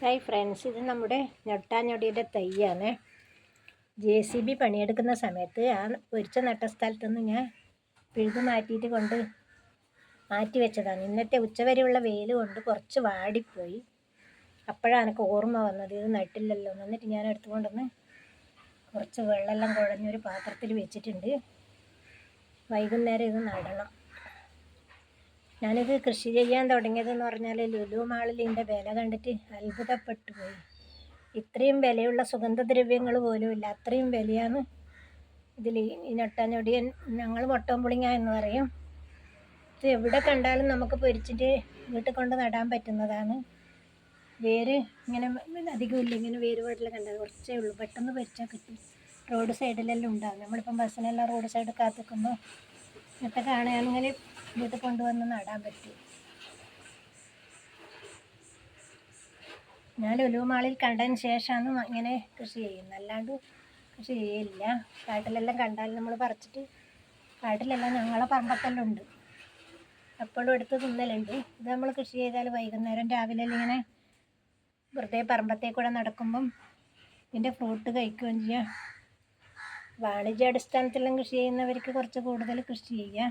Hi friends ഇത് നമ്മുടെ ഞൊട്ടാഞ്ഞൊടിയുടെ തൈയാണ്. ജെ സി ബി പണിയെടുക്കുന്ന സമയത്ത് ആ പൊരിച്ച നട്ട സ്ഥലത്തുനിന്ന് ഞാൻ പിഴുത് മാറ്റിയിട്ട് കൊണ്ട് മാറ്റി വെച്ചതാണ്. ഇന്നത്തെ ഉച്ചവരെയുള്ള വെയിൽ കൊണ്ട് കുറച്ച് വാടിപ്പോയി. അപ്പോഴാണ് എനിക്ക് ഓർമ്മ വന്നത്. ഇത് നട്ടില്ലല്ലോ എന്ന്. എന്നിട്ട് ഞാൻ എടുത്തുകൊണ്ടൊന്ന് കുറച്ച് വെള്ളമെല്ലാം കുഴഞ്ഞൊരു പാത്രത്തിൽ വെച്ചിട്ടുണ്ട്. വൈകുന്നേരം ഇത് നടണം. ഞാനിത് കൃഷി ചെയ്യാൻ തുടങ്ങിയതെന്ന് പറഞ്ഞാൽ ലുലു മാളിൽ ഇതിന്റെ വില കണ്ടിട്ട് അത്ഭുതപ്പെട്ടു പോയി. ഇത്രയും വിലയുള്ള സുഗന്ധദ്രവ്യങ്ങൾ പോലും ഇല്ല. അത്രയും വിലയാണ് ഇതിൽ ഈ നട്ടാഞ്ഞൊടിയൻ ഞങ്ങൾ മൊട്ടോമ്പുളിങ്ങ എന്ന് പറയും. ഇത് എവിടെ കണ്ടാലും നമുക്ക് പൊരിച്ചിട്ട് വീട്ടിൽ കൊണ്ട് നടാൻ പറ്റുന്നതാണ്. വേര് ഇങ്ങനെ അധികം ഇല്ല. ഇങ്ങനെ വേര് വീട്ടിൽ കണ്ടത്. കുറച്ചേ ഉള്ളൂ. പെട്ടെന്ന് പൊരിച്ചാൽ കിട്ടും. റോഡ് സൈഡിലെല്ലാം ഉണ്ടാകും നമ്മളിപ്പം ബസ്സിനെല്ലാം റോഡ് സൈഡ് കാത്ത് നിൽക്കുമ്പോൾ ഇങ്ങനത്തെ കാണുകയാണെങ്കിൽ വീട്ടിൽ കൊണ്ടുവന്ന് നടാൻ പറ്റും. ഞാൻ ലുലു മാളിൽ കണ്ടതിന് ശേഷമാണ് ഇങ്ങനെ കൃഷി ചെയ്യുന്നത്. അല്ലാണ്ട് കൃഷി ചെയ്യില്ല കാട്ടിലെല്ലാം കണ്ടാൽ നമ്മൾ പറിച്ചിട്ട് കാട്ടിലെല്ലാം ഞങ്ങളെ പറമ്പത്തെല്ലാം ഉണ്ട് എപ്പോഴും എടുത്ത് തിന്നലുണ്ട്. ഇത് നമ്മൾ കൃഷി ചെയ്താൽ വൈകുന്നേരം രാവിലെ ഇങ്ങനെ വെറുതെ പറമ്പത്തേ കൂടെ നടക്കുമ്പം ഇതിന്റെ ഫ്രൂട്ട് കഴിക്കുകയും ചെയ്യാം. വാണിജ്യ അടിസ്ഥാനത്തിലും കൃഷി ചെയ്യുന്നവർക്ക് കുറച്ച് കൂടുതൽ കൃഷി ചെയ്യാം.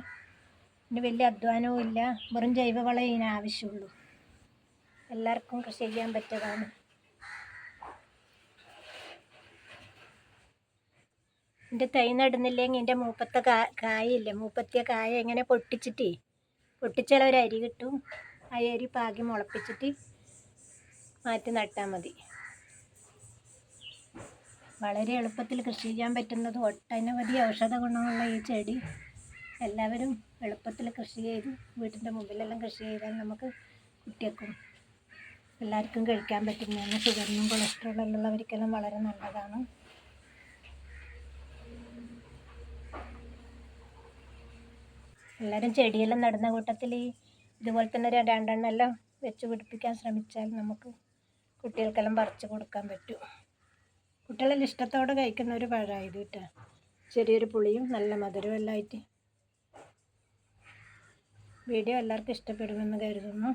പിന്നെ വലിയ അധ്വാനവും ഇല്ല. വെറും ജൈവവളം ഇതിന് ആവശ്യമുള്ളൂ. എല്ലാവർക്കും കൃഷി ചെയ്യാൻ പറ്റതാണ് എന്റെ തൈ നടുന്നില്ലെങ്കിൽ എന്റെ മൂപ്പത്തെ കാ കായില്ലേ മൂപ്പത്തിയ കായ ഇങ്ങനെ പൊട്ടിച്ചിട്ടേ പൊട്ടിച്ചാൽ ഒരു അരി കിട്ടും. ആ അരി പാകി മുളപ്പിച്ചിട്ട് മാറ്റി നട്ടാൽ മതി. വളരെ എളുപ്പത്തിൽ കൃഷി ചെയ്യാൻ പറ്റുന്നത് ഒട്ടനവധി ഔഷധ ഗുണമുള്ള ഈ ചെടി. എല്ലാവരും എളുപ്പത്തിൽ കൃഷി ചെയ്ത് വീട്ടിന്റെ മുമ്പിലെല്ലാം കൃഷി ചെയ്താൽ നമുക്ക് കുട്ടികൾക്കും എല്ലാവർക്കും കഴിക്കാൻ പറ്റുന്നതാണ് ഷുഗറിനും കൊളസ്ട്രോളും ഉള്ളവർക്കെല്ലാം വളരെ നല്ലതാണ്. എല്ലാവരും ചെടിയെല്ലാം നടുന്ന കൂട്ടത്തിൽ ഈ ഇതുപോലെ തന്നെ രണ്ടെണ്ണം എല്ലാം വെച്ച് പിടിപ്പിക്കാൻ ശ്രമിച്ചാൽ നമുക്ക് കുട്ടികൾക്കെല്ലാം പറിച്ചു കൊടുക്കാൻ പറ്റും. കുട്ടികളെല്ലാം ഇഷ്ടത്തോടെ കഴിക്കുന്ന ഒരു പഴമായത് കേട്ടോ. ചെറിയൊരു പുളിയും നല്ല മധുരവും എല്ലാം ആയിട്ട്. വീഡിയോ എല്ലാവർക്കും ഇഷ്ടപ്പെടുമെന്ന് കരുതുന്നു.